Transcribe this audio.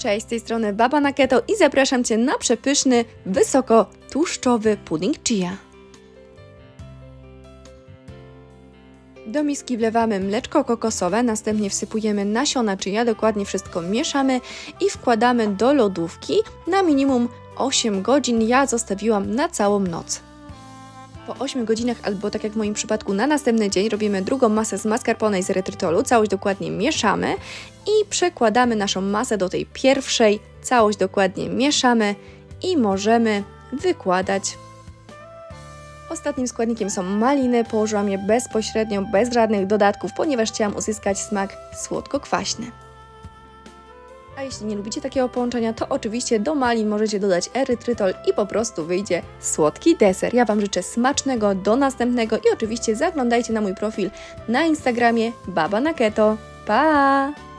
Cześć, z tej strony Baba na Keto i zapraszam Cię na przepyszny, wysoko tłuszczowy pudding chia. Do miski wlewamy mleczko kokosowe, następnie wsypujemy nasiona chia, dokładnie wszystko mieszamy i wkładamy do lodówki na minimum 8 godzin. Ja zostawiłam na całą noc. Po 8 godzinach, albo tak jak w moim przypadku, na następny dzień robimy drugą masę z mascarpone i z erytrytolu. Całość dokładnie mieszamy i przekładamy naszą masę do tej pierwszej. Całość dokładnie mieszamy i możemy wykładać. Ostatnim składnikiem są maliny. Położyłam je bezpośrednio, bez żadnych dodatków, ponieważ chciałam uzyskać smak słodko-kwaśny. A jeśli nie lubicie takiego połączenia, to oczywiście do malin możecie dodać erytrytol i po prostu wyjdzie słodki deser. Ja Wam życzę smacznego, do następnego i oczywiście zaglądajcie na mój profil na Instagramie Baba na Keto. Pa!